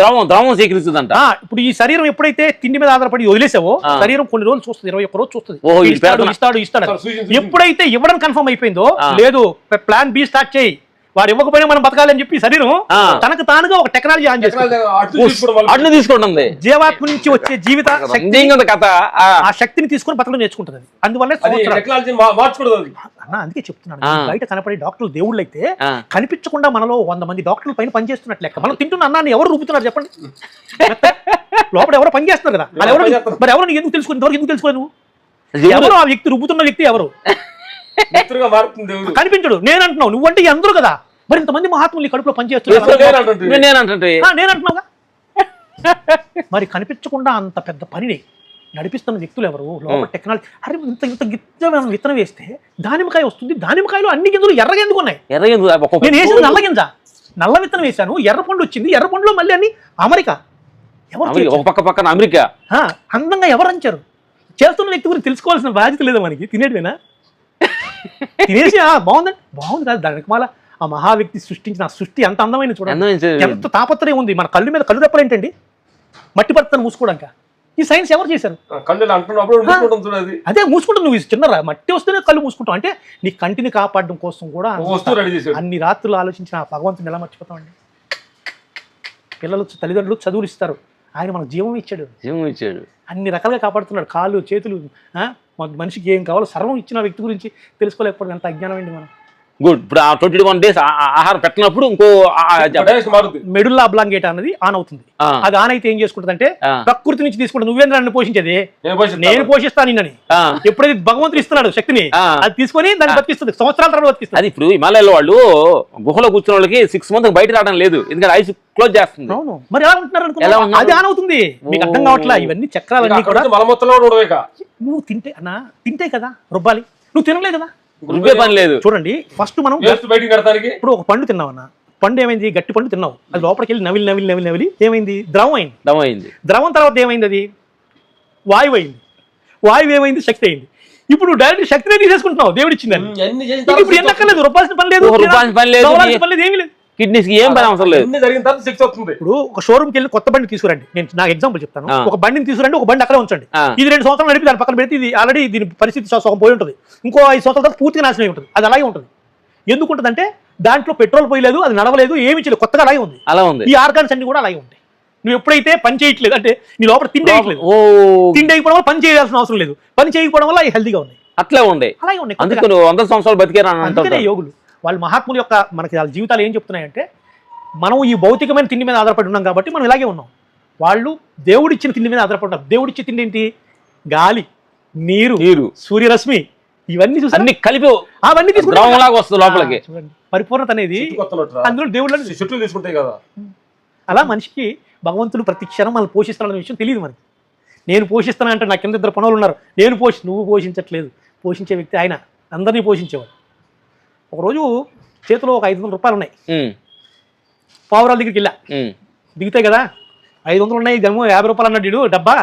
Speaker 3: ద్రవం ద్రవం సేకరిస్తుందంట
Speaker 1: ఆ, ఇప్పుడు ఈ శరీరం ఎప్పుడైతే తిండి మీద ఆధారపడి వదిలేసావో. శరీరం కొన్ని రోజులు చూస్తుంది ఇరవై ఒక్క రోజు చూస్తుంది ఇస్తాడు. ఇస్తాడు ఇస్తాడు. ఎప్పుడైతే ఇవ్వడం కన్ఫర్మ్ అయిపోయిందో. లేదు ప్లాన్ బి స్టార్ట్ చేయి వాడు ఇవ్వకపోయినా మనం బతకాలి అని చెప్పి శరీరం. తనకు తానుగా ఒక టెక్నాలజీ ఆన్
Speaker 3: అట్లా తీసుకుంటుంది.
Speaker 1: జీవాత్మ నుంచి వచ్చే జీవిత శక్తి
Speaker 3: కథ. ఆ,
Speaker 1: శక్తిని తీసుకొని బతకడం నేర్చుకుంటుంది అది. అందువల్ల అందుకే చెప్తున్నాను. బయట కనపడే డాక్టర్లు దేవుళ్ళు అయితే కనిపించకుండా మనలో వంద మంది డాక్టర్ల పైన పనిచేస్తున్నట్లు లెక్క. మనం తింటున్న అన్నాన్ని ఎవరు రూపుతున్నారు చెప్పండి? లోపల ఎవరో పని చేస్తున్నారు కదా. వాళ్ళు ఎవరు
Speaker 2: పనిచేస్తున్నారు.
Speaker 1: మరి ఎవరు నీకు ఎందుకు తెలుసుకుని ఇంతవరకు ఎందుకు తెలుసుకోలేదు నువ్వు?
Speaker 3: ఎవరు?
Speaker 1: ఎవరు ఆ వ్యక్తి రుబ్బుతున్న వ్యక్తి ఎవరు? కనిపించడు. నేను అంటున్నావు నువ్వంటే అందరూ కదా. మరి ఇంతమంది మహాత్ములు కడుపులో పనిచేస్తున్నారు మరి కనిపించకుండా అంత పెద్ద పనిని నడిపిస్తున్న వ్యక్తులు ఎవరు? లోపల టెక్నాలజీ అరే ఇంత ఇంత గిత్తమైన విత్తనం వేస్తే దానిమ్మకాయ వస్తుంది దానిమ్మకాయలు అన్ని గింజలు ఉన్నాయి.
Speaker 3: ఎర్రగెందుకు ఒక్కొక్క
Speaker 1: నేను వేసింది నల్ల గింజ. నల్ల విత్తనం వేశాను ఎర్ర పండు వచ్చింది ఎర్ర పండులో మళ్ళీ అన్ని అమెరికా. ఎవరు
Speaker 3: పక్క పక్కన అమెరికా.
Speaker 1: అందంగా ఎవరు అంచారు చేస్తున్న వ్యక్తి గురించి తెలుసుకోవాల్సిన బాధ్యత లేదా మనకి? తినేటివేనా? తినేసి ఆ, బాగుందండి. బాగుంది కాదు దానికి మళ్ళా ఆ మహా వ్యక్తి సృష్టించిన ఆ సృష్టి అంత అందమైన చూడండి. ఎంత తాపత్రయం ఉంది. మన కళ్ళు మీద కళ్ళు తప్పలు ఏంటండి మట్టి పడతాను మూసుకోవడానికి? ఈ సైన్స్ ఎవరు చేశారు?
Speaker 2: మూసుకుంటాం
Speaker 1: అదే మూసుకుంటావు నువ్వు చిన్న రా- మట్టి వస్తేనే కళ్ళు మూసుకుంటావు. అంటే నీ కంటిని కాపాడడం కోసం కూడా అన్ని రాత్రులు ఆలోచించిన ఆ భగవంతుని ఎలా మర్చిపోతామండి? పిల్లలు తల్లిదండ్రులు చదువులు ఇస్తారు. ఆయన మనకు జీవం ఇచ్చాడు.
Speaker 3: జీవం ఇచ్చాడు.
Speaker 1: అన్ని రకాలుగా కాపాడుతున్నాడు. కాళ్ళు చేతులు మనిషికి ఏం కావాలో సర్వం ఇచ్చిన వ్యక్తి గురించి తెలుసుకోలేకపోవడం ఎంత అజ్ఞానం అండి మనం.
Speaker 3: గుడ్ ఇప్పుడు ఆ ట్వంటీ వన్ డేస్ ఆహారం పెట్టినప్పుడు ఇంకో
Speaker 1: మెడుల్లా అబ్లాంగేట్ అన్నది ఆన్ అవుతుంది. అది ఆన్ అయితే ఏం చేసుకుంటుంది అంటే. ప్రకృతి నుంచి తీసుకుంటుంది నువ్వేంద్ర నన్ను పోషించేది?
Speaker 2: నేను పోషిస్తాను.
Speaker 1: నేను పోషిస్తాను నిన్నని. ఎప్పుడైతే భగవంతుడు ఇస్తున్నాడు శక్తిని. అది తీసుకొని దాన్ని బతికిస్తుంది. సంవత్సరాల తర్వాత బతికిస్తుంది.
Speaker 3: అది ఇప్పుడు హిమాలయాలో వాళ్ళు గుహలో కూర్చున్న వాళ్ళకి సిక్స్ మంత్ బయట రావడం లేదు. ఎందుకంటే ఐస్ క్లోజ్ చేస్తుంది.
Speaker 1: అవును. మరి ఎలా ఉంటున్నారు? అది ఆన్ అవుతుంది. మీకు అర్థం కావట్లా? ఇవన్నీ చక్రాలన్నీ కూడా. నువ్వు తింటే అన్నా తింటే కదా రుబ్బాలి. నువ్వు తినలే కదా.
Speaker 3: రుబ్బే పని లేదు.
Speaker 1: చూడండి ఫస్ట్ మనం
Speaker 2: వేస్ట్ బయటికి కడతానికి?
Speaker 1: ఇప్పుడు ఒక పండు తిన్నావన్నా పండు ఏమైంది? గట్టి పండు తిన్నావు. అది లోపలికి వెళ్ళి నవిలి నవిలి నవిలి నవిలి ఏమైంది? ద్రవం అయింది.
Speaker 3: దమ్ అయింది.
Speaker 1: ద్రవం తర్వాత ఏమైంది అది? వాయువు అయింది. వాయువు ఏమైంది? శక్తి అయింది. ఇప్పుడు డైరెక్ట్ శక్తినే తీసేసుకుంటున్నావు. దేవుడు ఇచ్చిందని ఇప్పుడు ఎన్ని అక్కర్లేదు రూపాల్సిన పని లేదు
Speaker 3: పని లేదు
Speaker 1: ఏమీ లేదు.
Speaker 3: కిడ్నీస్కి ఏం పని అవసరం లేదు.
Speaker 2: అన్ని జరిగిన తర్వాత శక్తి వస్తుంది.
Speaker 1: ఇప్పుడు ఒక షోరూమ్కి వెళ్ళి కొత్త బండి తీసుకురండి. నేను నాకు ఎగ్జాంపుల్ చెప్తాను. ఒక బండిని తీసుకురండి ఒక బండి అక్కడే ఉంచండి. ఇది రెండు సంవత్సరాలు నడిపి దాని పక్కన పెడితే ఇది ఆల్రెడీ దీని పరిస్థితి సగం పోయి ఉంటుంది. ఇంకో ఐదు సంవత్సరాల తర్వాత పూర్తిగా నాశనం అయి ఉంటుంది. అది అలాగే ఉంటుంది. ఎందుకు ఉంటుందంటే దాంట్లో పెట్రోల్ పోయలేదు అది నడవలేదు ఏమి చేయలేదు. కొత్తగా అలాగే ఉంది.
Speaker 3: అలా ఉంది.
Speaker 1: ఈ ఆర్గాన్స్ అన్ని కూడా అలాగే ఉంటాయి. నువ్వు ఎప్పుడైతే పని చేయట్లేదు అంటే నీ లోపల తిండి వేయట్లేదు.
Speaker 3: ఓ.
Speaker 1: తిండి అయిపోవడం వల్ల పని చేయాల్సిన అవసరం లేదు. పని చేయకపోవడం వల్ల అవి హెల్తీగా ఉన్నాయి.
Speaker 3: అట్లే ఉండే
Speaker 1: అలాగే ఉన్నాయి.
Speaker 3: అందుకు నువ్వు వంద సంవత్సరాలు అంటారు
Speaker 1: యోగులు. వాళ్ళ మహాత్ముల యొక్క మనకి వాళ్ళ జీవితాలు ఏం చెప్తున్నాయంటే మనం ఈ భౌతికమైన తిండి మీద ఆధారపడి ఉన్నాం కాబట్టి మనం ఇలాగే ఉన్నాం. వాళ్ళు దేవుడిచ్చిన తిండి మీద ఆధారపడి ఉన్నారు. దేవుడిచ్చే తిండి ఏంటి? గాలి నీరు
Speaker 3: నీరు.
Speaker 1: సూర్యరశ్మి. ఇవన్నీ చూసి
Speaker 3: అన్ని కలిపి
Speaker 1: అవన్నీ
Speaker 3: వస్తుంది లోపలికి.
Speaker 1: పరిపూర్ణత అనేది అందులో దేవుళ్ళని
Speaker 2: చెట్లు తీసుకుంటాయి కదా.
Speaker 1: అలా మనిషికి భగవంతుడు ప్రతి క్షణం మనల్ని పోషిస్తాడన్న విషయం తెలియదు మనకి. నేను పోషిస్తాను అంటే నా కింద ఇద్దరు పనులు ఉన్నారు. నేను పోషి నువ్వు పోషించట్లేదు. పోషించే వ్యక్తి ఆయన. అందరినీ పోషించేవాడు. ఒకరోజు చేతిలో ఒక ఐదు వందల రూపాయలు ఉన్నాయి పావురాల దగ్గరికి వెళ్ళా దిగుతాయి కదా ఐదు వందలు ఉన్నాయి జన్మ యాభై రూపాయలు అన్నాడు డబ్బా.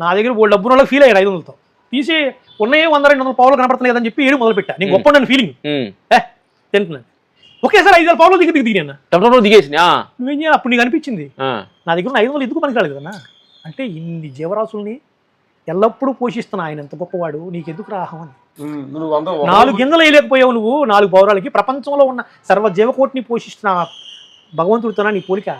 Speaker 1: నా దగ్గర ఓ డబ్బు వాళ్ళకి ఫీల్ అయ్యాడు ఐదు వందలతో. తీసి ఉన్నాయే వంద రెండు వందల పావులు కనపడుతున్నాయి కదని చెప్పి ఏడు మొదలు పెట్టా నేను గొప్ప ఫీలింగ్ తింటున్నాను ఒకేసారి ఐదు వేల పావులు దిగి దిగి
Speaker 3: ఆ,
Speaker 1: నువ్వేం అప్పుడు నీకు అనిపించింది. నా దగ్గర ఐదు వందలు ఎందుకు పనికి రాలేదు కదన్నా అంటే ఇన్ని జీవరాశుల్ని ఎల్లప్పుడూ పోషిస్తున్న ఆయన ఎంత గొప్పవాడు నీకెందుకు రాహం అని నాలుగు గింజలు వేయలేకపోయావు నువ్వు నాలుగు పౌరాలకి. ప్రపంచంలో ఉన్న సర్వ జీవకోటిని పోషిస్తున్న భగవంతుడితోనా నీ పోలిక?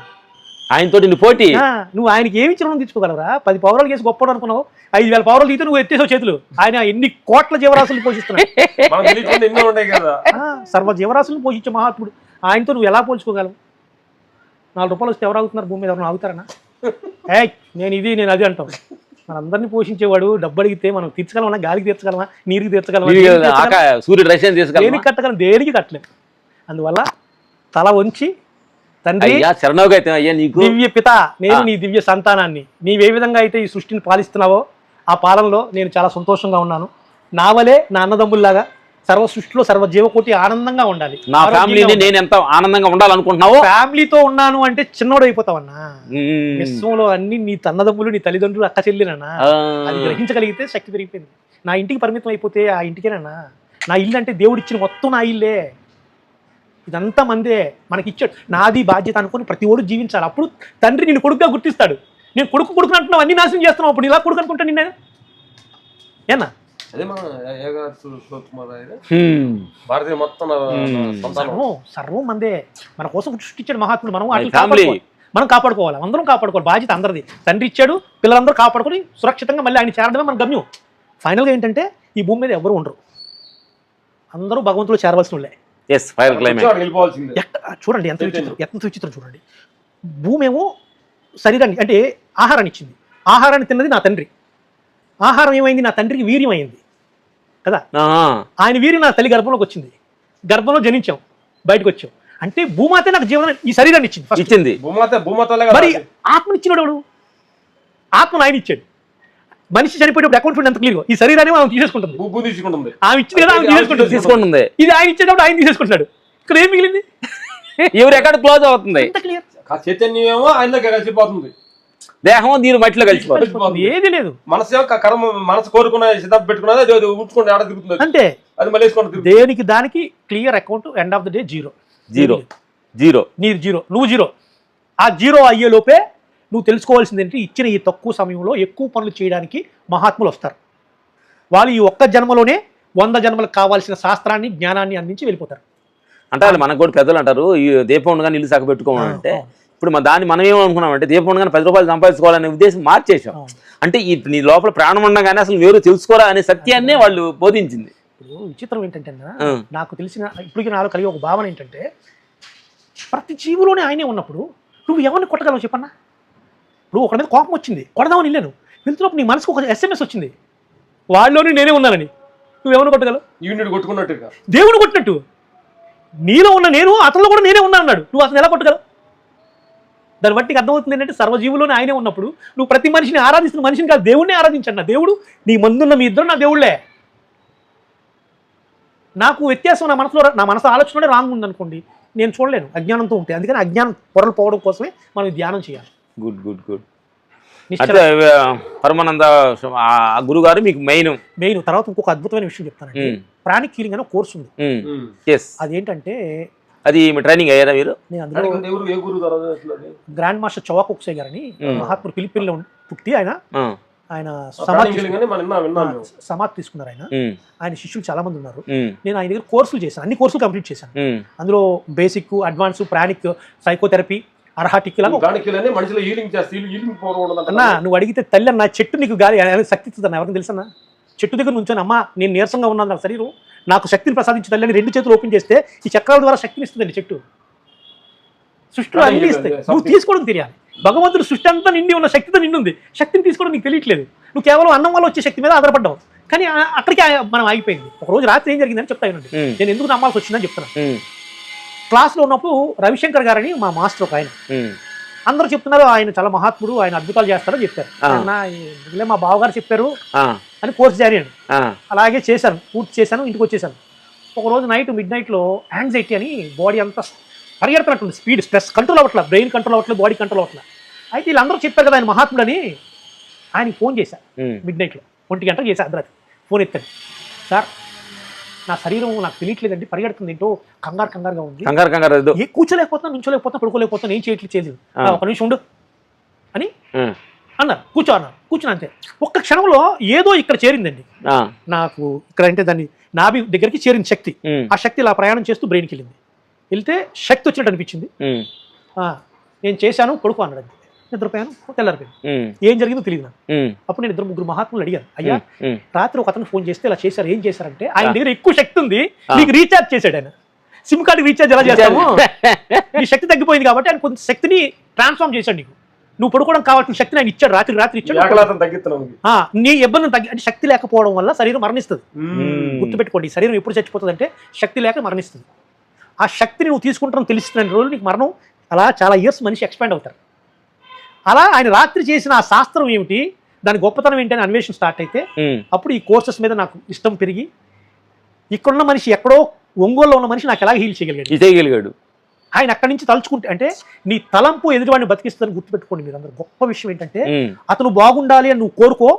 Speaker 3: ఆయనతోటి నీ పోటీ?
Speaker 1: ఆ, నువ్వు ఆయనకి ఏమి ఇచ్చిన తెచ్చుకోగలరా పది పౌరాలు చేసి గొప్పవాడు అనుకున్నావు ఐదు వేల పౌరాలు తీతే నువ్వు ఎత్తేసావు చేతులు. ఆయన ఎన్ని కోట్ల జీవరాశులు పోషిస్తున్నాడు.
Speaker 2: మనం తెలియకుండా ఎన్నో ఉన్నాయి కదా.
Speaker 1: ఆ, సర్వ జీవరాశులను పోషించే మహాత్ముడు. ఆయనతో నువ్వు ఎలా పోల్చుకోగలవు? నాలుగు రూపాయలు వస్తే ఎవరు ఆగుతున్నారు? భూమి మీద ఎవరైనా ఆగుతారనా? ఏయ్ నేను ఇది నేను అది అంటాం మనందరినీ పోషించేవాడు డబ్బు అడిగితే మనం తీర్చగలమా? గాలికి తీర్చగలమా? నీరుకి తీర్చగలమా?
Speaker 3: నీకు
Speaker 1: దేనికి
Speaker 3: సూర్యుడు రష్యన్
Speaker 1: కట్టగలం? దేనికి కట్టలేం. అందువల్ల తల వంచి తండ్రి
Speaker 3: అయ్యా నీకు.
Speaker 1: దివ్య పిత నేను. నీ దివ్య సంతానాన్ని. నీవే విధంగా అయితే ఈ సృష్టిని పాలిస్తున్నావో ఆ పాలనలో నేను చాలా సంతోషంగా ఉన్నాను. నా వలే నా అన్నదమ్ముల్లాగా సర్వ సృష్టిలో సర్వ జీవకోటి ఆనందంగా ఉండాలి.
Speaker 3: నా ఫ్యామిలీని నేను ఎంత ఆనందంగా ఉండాలనుకుంటున్నావో?
Speaker 1: ఫ్యామిలీతో ఉన్నాను అంటే చిన్నోడు అయిపోతావన్నా. విశ్వంలో అన్ని నీ తన్నదమ్ములు నీ తల్లిదండ్రులు అక్క చెల్లినన్నా
Speaker 3: ఆ.
Speaker 1: అది గ్రహించగలిగితే శక్తి పెరిగిపోయింది. నా ఇంటికి పరిమితం అయిపోతే ఆ ఇంటికేనన్నా. నా ఇల్లు అంటే దేవుడు ఇచ్చిన మొత్తం నా ఇల్లే. ఇదంతా మందే. మనకి ఇచ్చాడు నాది బాధ్యత అనుకొని ప్రతి ఓడు జీవించాలి. అప్పుడు తండ్రి నిన్ను కొడుకుగా గుర్తిస్తాడు. నేను కొడుకు కొడుకు అంటున్నావు అన్ని నాశనం చేస్తున్నావు. అప్పుడు ఇలా కొడుకు అనుకుంటా నిన్న. ఏనా?
Speaker 2: అదే మన. భారతీయ మొత్తం
Speaker 1: సర్వం సర్వం మందే. మన కోసం సృష్టించాడు మహాత్ముడు. మనం. కాపాడుకోవాలి. మనం కాపాడుకోవాలి. అందరం కాపాడుకోవాలి. బాధ్యత అందరిది. తండ్రి ఇచ్చాడు పిల్లలందరూ కాపాడుకొని సురక్షితంగా మళ్ళీ ఆయన చేరడమే మన గమ్యం. ఫైనల్గా ఏంటంటే ఈ భూమి మీద ఎవరు ఉండరు. అందరూ భగవంతుడు చేరవలసిన వాళ్ళే చూడండి ఎంత విచిత్రం ఎంత విచిత్రం చూడండి. భూమి ఏమో శరీరాన్ని అంటే ఆహారాన్ని ఇచ్చింది. ఆహారాన్ని తిన్నది నా తండ్రి. ఆహారం ఏమైంది? నా తండ్రికి వీర్యం అయింది. కదా? ఆయన వీర్యం నా తల్లి గర్భంలోకి వచ్చింది. గర్భంలో జనించాం. బయటకు వచ్చాం. అంటే భూమాతే నాకు జీవనం ఈ శరీరాన్ని ఇచ్చింది.
Speaker 3: ఇచ్చింది.
Speaker 1: మరి ఆత్మనిచ్చినాడు ఎవడు? ఆత్మను ఆయన ఇచ్చాడు. మనిషి చనిపోయేటప్పుడు అకౌంట్ ఎంత క్లియర్ ఈ శరీరాన్ని మనం తీసేసుకుంటుంది.
Speaker 2: తీసుకుంటుంది.
Speaker 1: ఆమె ఇచ్చింది కదా ఆమె తీసేసుకుంటుంది.
Speaker 3: తీసుకుంటుంది
Speaker 1: ఇది ఆయన ఇచ్చేటప్పుడు ఆయన తీసేసుకుంటున్నాడు. ఇక్కడ ఏం మిగిలింది?
Speaker 3: ఎవరు ఎక్కడ క్లోజ్ అవుతుంది?
Speaker 1: ఎంత క్లియర్
Speaker 2: ఆ చైతన్యం ఏమో ఆయనలో కలిసిపోతుంది.
Speaker 3: దేహం దీని మట్టిలో కలిసిపోతుంది.
Speaker 1: ఏది లేదు.
Speaker 2: మనసు ఏమో క- కర్మ మనసు కోరుకున్న సిద్ధాంతం పెట్టుకున్నది అది ఆడ తిరుగుతుంది. అది.
Speaker 1: అంతే.
Speaker 2: అది మళ్ళీ
Speaker 1: దేనికి దానికి clear account end of the day zero.
Speaker 3: Zero. Zero.
Speaker 1: నీరు జీరో. నువ్వు జీరో. ఆ జీరో అయ్యే లోపే నువ్వు తెలుసుకోవాల్సింది ఏంటి? ఇచ్చిన ఈ తక్కువ సమయంలో ఎక్కువ పనులు చేయడానికి మహాత్ములు వస్తారు. వాళ్ళు ఈ ఒక్క జన్మలోనే వంద జన్మలకు కావాల్సిన శాస్త్రాన్ని జ్ఞానాన్ని అందించి వెళ్ళిపోతారు.
Speaker 3: అంటే వాళ్ళు మనకు కూడా పెద్దలు అంటారు ఈ దీపం ఉండగానే ఇల్లు సగ పెట్టుకోమంటే ఇప్పుడు మన దాన్ని మనం ఏమనుకున్నాం అంటే దీపం ఉండగానే పది రూపాయలు సంపాదించుకోవాలనే ఉద్దేశం మార్చేసాం. అంటే ఈ నీ లోపల ప్రాణం ఉండగానే అసలు వేరు తెలుసుకోరా అనే సత్యాన్నే వాళ్ళు బోధించింది.
Speaker 1: ఇప్పుడు విచిత్రం ఏంటంటే. నాకు తెలిసిన ఇప్పటికీ నాలో కలిగే ఒక భావన ఏంటంటే ప్రతి జీవులోనే ఆయనే ఉన్నప్పుడు నువ్వు ఎవరిని కొట్టగలవు చెప్పన్నా? ఇప్పుడు ఒకరి మీద కోపం వచ్చింది కొడదామని వెళ్ళాను. వెళ్తున్నప్పుడు నీ మనసుకు ఒక ఎస్ఎంఎస్ వచ్చింది. వాళ్ళలోనే నేనే ఉన్నానని. నువ్వు ఎవరిని కొట్టగలవు?
Speaker 2: యూనిట్ కొట్టుకున్నట్టుగా.
Speaker 1: దేవుడు కొట్టినట్టు. నీలో ఉన్న నేను అతనిలో కూడా నేనే ఉన్నాను అన్నాడు నువ్వు అతను ఎలా కొట్టగలవు? దాన్ని బట్టి అర్థమవుతుంది ఏంటంటే సర్వజీవులోనే ఆయనే ఉన్నప్పుడు నువ్వు ప్రతి మనిషిని ఆరాధిస్తున్న మనిషిని కాదు దేవుడిని ఆరాధించండి. నా దేవుడు నీ మందున్న మీ ఇద్దరు నా దేవుళ్ళే. నాకు వ్యత్యాసం నా మనసులో నా మనసు ఆలోచనలోనే రాంగ్ ఉందనుకోండి నేను చూడలేను. అజ్ఞానంతో ఉంటే అందుకని అజ్ఞానం పొరలు పోవడం కోసమే మనం ధ్యానం చేయాలి.
Speaker 3: గుడ్ గుడ్ గుడ్ అంటే పరమానంద ఆ గురుగారు మీకు మెయిన్.
Speaker 1: మెయిన్. తర్వాత ఇంకొక అద్భుతమైన విషయం చెప్తానండి. ప్రాణిక్ హీలింగ్ అనే కోర్స్ ఉంది. అదేంటంటే
Speaker 3: అది మీ ట్రైనింగ్ అయ్యారా మీరు?
Speaker 1: నేను అందులో
Speaker 2: ఎవరు ఏ గురువు తర్వాత అసలు అది?
Speaker 1: గ్రాండ్ మాస్టర్ చౌక్ ఉక్సే గారని. మహాత్ముడు ఫిలిపిన్లో ఉండి పుట్టి ఆయన
Speaker 3: ఆ,
Speaker 1: ఆయన సమాధి. సమాధి తీసుకున్నారు ఆయన. ఆయన శిష్యులు చాలా మంది ఉన్నారు నేను ఆయన దగ్గర కోర్సులు చేశాను. అన్ని కోర్సులు కంప్లీట్ చేశాను. అందులో basic advance pranic psychotherapy arhatic ఇలా ఒక-
Speaker 2: ప్రాణికులని మనుషులు హీలింగ్ చేస్తే హీలింగ్ పవర్ ఉండదు
Speaker 1: అన్నా నువ్వు అడిగితే తల్లి అన్న చెట్టు నీకు గాలి ఆయన శక్తి ఎవరికి తెలుసన్నా చెట్టు దగ్గర నుంచొని అమ్మా నేను నీరసంగా ఉన్నాను నా శరీరం. నాకు శక్తిని ప్రసాదించి తల్లి అని రెండు చేతులు ఓపెన్ చేస్తే ఈ చక్రాల ద్వారా శక్తిని ఇస్తుందండి చెట్టు. సృష్టిలో అన్ని ఇస్తాయి. నువ్వు తీసుకోవడం తెలియాలి. భగవంతుడు సృష్టి అంతా నిండి ఉన్న శక్తితో నిండి ఉంది శక్తిని తీసుకోవడం నీకు తెలియట్లేదు. నువ్వు కేవలం అన్నం వల్ల వచ్చే శక్తి మీద ఆధారపడ్డావు. కానీ అక్కడికి మనం ఆగిపోయింది. ఒక రోజు రాత్రి ఏం జరిగిందని చెప్తా వినండి. నేను ఎందుకు నమ్మాల్సి వచ్చిందని చెప్తున్నాను.
Speaker 3: ఉమ్,
Speaker 1: క్లాస్లో ఉన్నప్పుడు రవిశంకర్ గారని మా మాస్టర్ ఒక ఆయన. అందరూ చెప్తున్నారు ఆయన చాలా మహాత్ముడు ఆయన అద్భుతాలు చేస్తారని చెప్పారు. మా బావగారు చెప్పారు. అని కోర్స్ అయ్యాను
Speaker 3: ఆ,
Speaker 1: అలాగే చేశాను పూర్తి చేశాను ఇంటికి వచ్చేసాను. ఒక రోజు నైట్ మిడ్ నైట్లో యాంగ్జైటీ అని బాడీ అంతా పరిగెడుతున్నట్టుంది స్పీడ్ స్ట్రెస్ కంట్రోల్ అవ్వట్లేదు బ్రెయిన్ కంట్రోల్ అవ్వట్లేదు బాడీ కంట్రోల్ అవ్వట్లేదు అయితే వీళ్ళందరూ చెప్పారు కదా ఆయన మహాత్ముడని ఆయనకి ఫోన్ చేశాను
Speaker 3: ఉమ్,
Speaker 1: మిడ్ నైట్లో ఒంటి గంటకు చేశాను అర్ధరాత్రి. ఫోన్ ఎత్తాను. సార్ నా శరీరం నాకు తెలియట్లేదండి పరిగెడుతుంది ఏంటో కంగారు కంగారుగా ఉంది.
Speaker 3: కంగారు కంగారు
Speaker 1: కూర్చోలేకపోతున్నా నుంచోలేకపోతున్నా పడుకోలేకపోతున్నా ఏం చేయట్లేదు చేయలేదు.
Speaker 3: ఆ.
Speaker 1: "ఆ, ఒక నిమిషం ఉండు అని అన్నారు. కూర్చో అన్నారు. కూర్చుని అంతే. ఒక్క క్షణంలో ఏదో ఇక్కడ చేరిందండి. నాకు ఇక్కడ అంటే దాన్ని నాభి దగ్గరికి చేరింది శక్తి. ఆ శక్తి ఇలా ప్రయాణం చేస్తూ బ్రెయిన్కి వెళ్ళింది. వెళ్తే శక్తి వచ్చినట్టు అనిపించింది. నేను చేశాను పడుకో అన్నాడు అంతే. నిద్రపోయాను తెల్లారిపోయాను ఏం జరిగిందో తెలియదు నాకు. అప్పుడు నేను ఇద్దరు ముగ్గురు మహాత్ములు అడిగాను. అయ్యా రాత్రి ఒక అతను ఫోన్ చేస్తే ఇలా చేశారు ఏం చేశారంటే ఆయన దగ్గర ఎక్కువ శక్తి ఉంది. నీకు రీఛార్జ్ చేశాడు ఆయన. సిమ్ కార్డు రీఛార్జ్ ఎలా చేస్తాము? నీ శక్తి తగ్గిపోయింది కాబట్టి ఆయన కొంత శక్తిని ట్రాన్స్ఫార్మ్ చేశాడు నీకు. నువ్వు పడుకోవడం కావాల్సిన శక్తిని ఆయన ఇచ్చాడు. రాత్రి రాత్రి ఇచ్చాడు. నీ ఇబ్బందిని తగ్గి అంటే శక్తి లేకపోవడం వల్ల శరీరం మరణిస్తుంది. గుర్తుపెట్టుకోండి శరీరం ఎప్పుడు చచ్చిపోతుంది అంటే శక్తి లేక మరణిస్తుంది. ఆ శక్తిని నువ్వు తీసుకుంటాను తెలుస్తున్న రోజులు నీకు మరణం అలా చాలా ఇయర్స్ మనిషి ఎక్స్పాండ్ అవుతారు. అలా ఆయన రాత్రి చేసిన ఆ శాస్త్రం ఏమిటి? దాని గొప్పతనం ఏంటి అని అన్వేషణ స్టార్ట్ అయితే అప్పుడు ఈ కోర్సెస్ మీద నాకు ఇష్టం పెరిగి ఇక్కడున్న మనిషి ఎక్కడో ఒంగోలులో ఉన్న మనిషి నాకు ఎలా హీల్ చేయగలిగాడు?
Speaker 3: చేయగలిగాడు.
Speaker 1: ఆయన అక్కడి నుంచి తలుచుకుంటే అంటే నీ తలంపు ఎదుటివాడిని బతికిస్తుందని గుర్తుపెట్టుకోండి మీరు అందరూ గొప్ప విషయం ఏంటంటే అతను బాగుండాలి అని నువ్వు కోరుకో.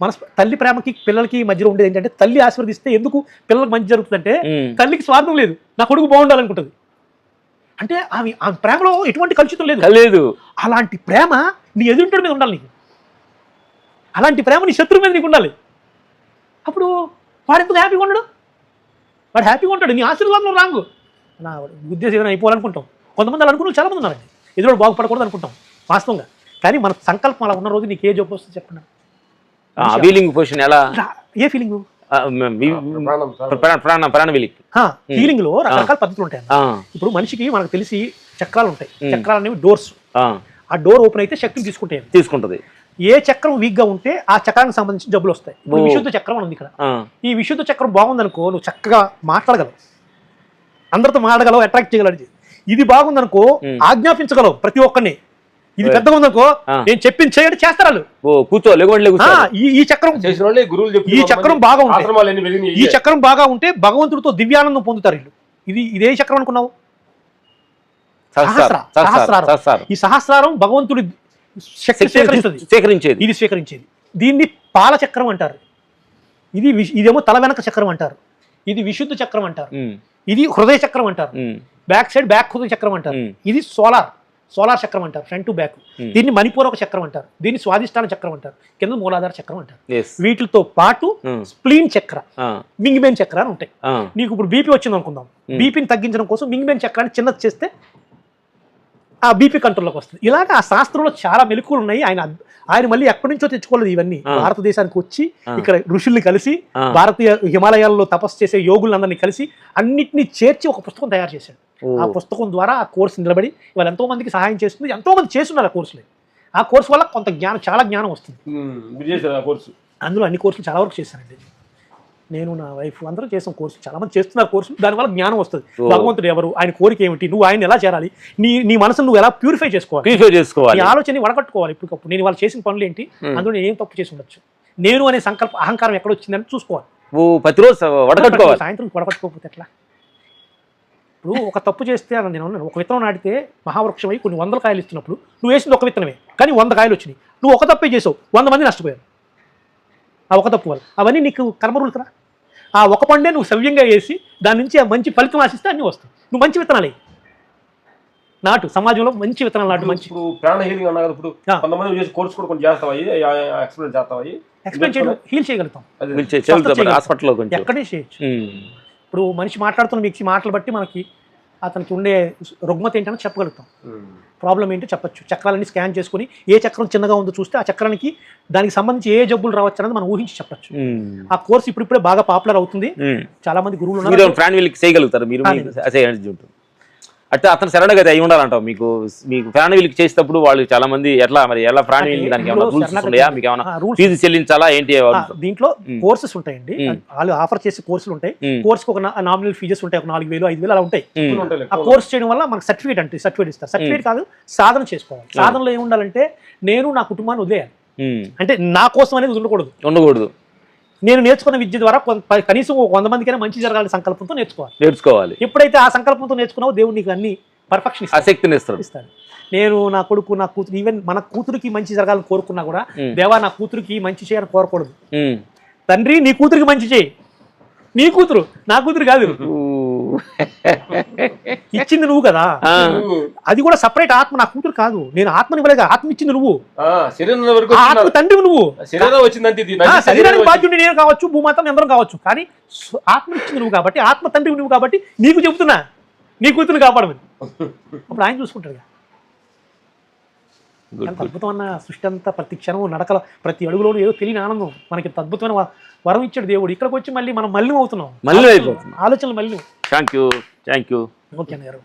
Speaker 1: మన తల్లి ప్రేమకి పిల్లలకి మధ్యలో ఉండేది ఏంటంటే తల్లి ఆశీర్వదిస్తే ఎందుకు పిల్లలకు మంచి జరుగుతుందంటే తల్లికి స్వార్థం లేదు. నా కొడుకు బాగుండాలనుకుంటుంది. అంటే ఆమె ఆమె ప్రేమలో ఎటువంటి కలుషితం లేదు.
Speaker 3: లేదు.
Speaker 1: అలాంటి ప్రేమ నీ ఎదుటి మీద ఉండాలి నీకు. అలాంటి ప్రేమ నీ శత్రువు మీద నీకు ఉండాలి. అప్పుడు వాడు ఎందుకు హ్యాపీగా ఉండడు? వాడు హ్యాపీగా ఉంటాడు. నీ ఆశీర్వాదంలో రాంగు. నా ఉద్దేశం ఏదైనా అయిపోవాలనుకుంటాం. కొంతమంది అలా అనుకున్న చాలా మంది ఉన్నారండి. ఎదురు బాగుపడకూడదు అనుకుంటాం వాస్తవంగా. కానీ మన సంకల్పం అలా ఉన్న రోజు నీకు ఏ జబ్బు వస్తుంది చెప్పండి.
Speaker 3: పొజిషన్ ఎలా?
Speaker 1: ఏ ఫీలింగ్
Speaker 2: ప్రాణం.
Speaker 3: ప్రాణ.
Speaker 1: ఫీలింగ్లో రకరకాల పద్ధతులు ఉంటాయి ఇప్పుడు మనిషికి మనకు తెలిసి చక్రాలు ఉంటాయి. చక్రాలు అనేవి డోర్స్
Speaker 3: ఆ,
Speaker 1: ఆ డోర్ ఓపెన్ అయితే శక్తిని తీసుకుంటాయి.
Speaker 3: తీసుకుంటది.
Speaker 1: ఏ చక్రం వీక్గా ఉంటే ఆ చక్రానికి సంబంధించిన జబ్బులు వస్తాయి. విశుద్ధ చక్రం ఉంది ఇక్కడ.
Speaker 3: ఆ,
Speaker 1: ఈ విశుద్ధ చక్రం బాగుందనుకో నువ్వు చక్కగా మాట్లాడగలవు. అందరితో మాట్లాడగలవు అట్రాక్ట్ చేయగలవు ఇది బాగుందనుకో. ఆజ్ఞాపించగలవు ప్రతి ఒక్కరిని. ఇది. పెద్దగా ఉందనుకో. నేను చెప్పింది చేయండి చేస్తారు
Speaker 3: కూర్చో
Speaker 1: ఈ చక్రం ఈ చక్రం బాగా
Speaker 2: వెలిగినాయి
Speaker 1: ఈ చక్రం బాగా ఉంటే భగవంతుడితో దివ్యానందం పొందుతారు వీళ్ళు. ఇది ఇదే చక్రం అనుకున్నావు? ఈ సహస్రారం భగవంతుడి
Speaker 3: సేకరించేది.
Speaker 1: ఇది స్వీకరించేది దీన్ని పాల చక్రం అంటారు. ఇది ఇదేమో తల వెనక చక్రం అంటారు. ఇది విశుద్ధ చక్రం అంటారు. ఇది హృదయ చక్రం అంటారు. బ్యాక్ సైడ్ బ్యాక్ హృదయ చక్రం అంటారు. ఇది సోలార్ సోలార్ చక్రం అంటారు ఫ్రంట్ టు బ్యాక్. దీన్ని మణిపూరక చక్రం అంటారు. దీన్ని స్వాదిష్టాన చక్రం అంటారు. కింద మూలాధార చక్రం అంటారు. వీటితో పాటు స్ప్లీన్ చక్ర
Speaker 3: ఆ,
Speaker 1: మింగిబేన్ చక్ర అని ఉంటాయి నీకు ఇప్పుడు బీపీ వచ్చింది అనుకుందాం. బీపీని తగ్గించడం కోసం మింగిబేన్ చక్రాన్ని చిన్నది చేస్తే ఆ బీపీ కంట్రోల్లోకి వస్తుంది. ఇలాగ ఆ శాస్త్రంలో చాలా మెలకువలు ఉన్నాయి. ఆయన ఆయన మళ్ళీ ఎక్కడి నుంచో తెచ్చుకోలేదు ఇవన్నీ. భారతదేశానికి వచ్చి. ఇక్కడ ఋషుల్ని కలిసి. భారతీయ హిమాలయాల్లో తపస్సు చేసే యోగులందరినీ కలిసి అన్నిటినీ చేర్చి ఒక పుస్తకం తయారు చేశాడు. ఆ పుస్తకం ద్వారా ఆ కోర్సు నిలబడి ఇవాళ ఎంతో మందికి సహాయం చేస్తుంది. ఎంతో మంది చేస్తున్నారు ఆ కోర్సులు. ఆ కోర్సు వల్ల కొంత జ్ఞానం చాలా జ్ఞానం వస్తుంది. అందులో అన్ని కోర్సులు చాలా వరకు చేశానండి నేను నా వైఫ్ అందరూ చేసాం కోర్సు చాలా మంది చేస్తున్నారు కోర్సు దానివల్ల జ్ఞానం వస్తుంది. భగవంతుడు ఎవరు? ఆయన కోరిక ఏమిటి? నువ్వు ఆయన ఎలా చేరాలి? నీ నీ మనసును నువ్వు ఎలా ప్యూరిఫై చేసుకోవాలి?
Speaker 3: ప్యూరిఫై
Speaker 1: నీ
Speaker 3: చేసుకోవాలి
Speaker 1: ఆలోచన వడకట్టుకోవాలి ఇప్పటికప్పుడు. నేను వాళ్ళు చేసిన పనులు ఏంటి. అందులో నేను ఏం తప్పు చేసి ఉండొచ్చు? నేను అనే సంకల్ప అహంకారం ఎక్కడ వచ్చిందని చూసుకోవాలి.
Speaker 3: ఓ ప్రతిరోజు వడకట్టుకోవాలి.
Speaker 1: సాయంత్రం వడకట్టుకోకపోతే ఎట్లా? ఇప్పుడు ఒక తప్పు చేస్తే అని నేను ఒక విత్తనం నాటితే మహావృక్షమై కొన్ని వందల కాయలు ఇస్తున్నప్పుడు నువ్వు వేసింది ఒక విత్తనమే కానీ వంద కాయలు వచ్చినాయి. నువ్వు ఒక తప్పే చేసావు వంద మంది నష్టపోయారు. ఆ ఒక తప్పు వల్ల. అవన్నీ నీకు కర్మరులు కదా? ఆ ఒక పండే నువ్వు సవ్యంగా వేసి దాని నుంచి ఆ మంచి ఫలితం ఆశిస్తే అన్నీ వస్తాయి. నువ్వు మంచి విత్తనాలే. నాటు సమాజంలో మంచి విత్తనాలు నాటు మంచి.
Speaker 2: ఇప్పుడు ప్రాణ హీలింగ్ అన్నా కదా ఇప్పుడు. కొంతమంది చేసి కోర్స్ కూడా కొంచెం చేస్తావా? ఎక్స్ప్లెయిన్ చేస్తావా?
Speaker 1: ఎక్స్ప్లెయిన్ చేయడం హీల్ చేయగలుగుతాం.
Speaker 3: హాస్పిటల్లో
Speaker 1: ఎక్కడే చేయొచ్చు. ఇప్పుడు మనిషి మాట్లాడుతున్న వ్యక్తి మాటలు బట్టి మనకి అతనికి ఉండే రుగ్మత ఏంటని చెప్పగలుగుతాం. ప్రాబ్లం ఏంటో చెప్పొచ్చు. చక్రాలన్నీ స్కాన్ చేసుకుని ఏ చక్రం చిన్నగా ఉందో చూస్తే ఆ చక్రానికి దానికి సంబంధించి ఏ జబ్బులు రావచ్చు అనేది మనం ఊహించి చెప్పొచ్చు. ఆ కోర్స్ ఇప్పుడిప్పుడే బాగా పాపులర్ అవుతుంది. చాలా మంది గురువులు
Speaker 3: చేయగలుగుతారు? మీరు
Speaker 1: ఆ,
Speaker 3: మీకు అసే ఎనర్జీ ఉంటుంది అంటే అతను శరణగతి అయి ఉండాలంటావు. మీకు మీకు ఫ్రాన్ వీళ్ళకి చేసేటప్పుడు వాళ్ళు చాలా మంది ఎట్లా మరి ఎలా దానికి ఏమైనా రూల్స్ ఉన్నాయా? మీకు ఏమైనా ఫీజు చెల్లించాలా? ఏంటి?
Speaker 1: దీంట్లో. కోర్సెస్ ఉంటాయండి. వాళ్ళు ఆఫర్ చేసే కోర్సులు ఉంటాయి.
Speaker 3: ఉమ్.
Speaker 1: కోర్స్కి ఒక నామినల్ ఫీజెస్ ఉంటాయి. ఒక నాలుగు వేలు ఐదు వేలు అలా ఉంటాయి. ఆ కోర్స్. చేయడం వల్ల మనకు సర్టిఫికేట్ అంటే సర్టిఫికేట్ ఇస్తారు. సర్టిఫికేట్ కాదు సాధన చేసుకోవాలి. సాధనలో ఏమి ఉండాలంటే నేను నా కుటుంబాన్ని వదిలేయాలి. అంటే నా కోసం అనేది ఉండకూడదు.
Speaker 3: ఉండకూడదు.
Speaker 1: నేను నేర్చుకున్న విద్య ద్వారా కనీసం ఒక వంద మందికైనా మంచి జరగాలని సంకల్పంతో నేర్చుకోవాలి.
Speaker 3: నేర్చుకోవాలి.
Speaker 1: ఎప్పుడైతే ఆ సంకల్పంతో నేర్చుకున్నావో దేవుడు నీకు అన్ని పర్ఫెక్షన్
Speaker 3: ఆ శక్తిని ఇస్తాడు.
Speaker 1: ఇస్తాడు నేను నా కొడుకు నా కూతురు ఈవెన్ మన కూతురికి మంచి జరగాలని కోరుకున్నా కూడా. దేవా నా కూతురికి మంచి చేయాలని కోరకూడదు. తండ్రి నీ కూతురికి మంచి చేయి. నీ కూతురు నా కూతురు కాదు. ఇచ్చింది నువ్వు కదా. అది కూడా సపరేట్ ఆత్మ నా కూతురు కాదు. నేను ఆత్మని ఇవ్వలేదు ఆత్మ ఇచ్చింది నువ్వు.
Speaker 2: ఆ, శరీరం వరకు
Speaker 1: ఆ ఆత్మ తండ్రి నువ్వు. శరీరానికి. బాధ్యుడి నేను కావచ్చు భూమాతం అందరం కావచ్చు. కానీ ఆత్మ ఇచ్చింది నువ్వు కాబట్టి ఆత్మ తండ్రి నువ్వు కాబట్టి నీకు చెబుతున్నా నీ కూతురు కాపాడమని. అప్పుడు ఆయన చూసుకుంటాడు ఎంత. అద్భుతమైన సృష్టి అంతా ప్రతి క్షణం నడకల ప్రతి అడుగులోనూ ఏదో తెలియని ఆనందం. మనకి అద్భుతమైన వరం ఇచ్చాడు దేవుడు. ఇక్కడికి వచ్చి మళ్ళీ మనం మళ్ళీ అవుతున్నాం.
Speaker 3: మలినం అయిపోతున్నాం.
Speaker 1: ఆలోచనలు మళ్ళీ.
Speaker 3: Thank you thank you
Speaker 1: okay అన్నగారు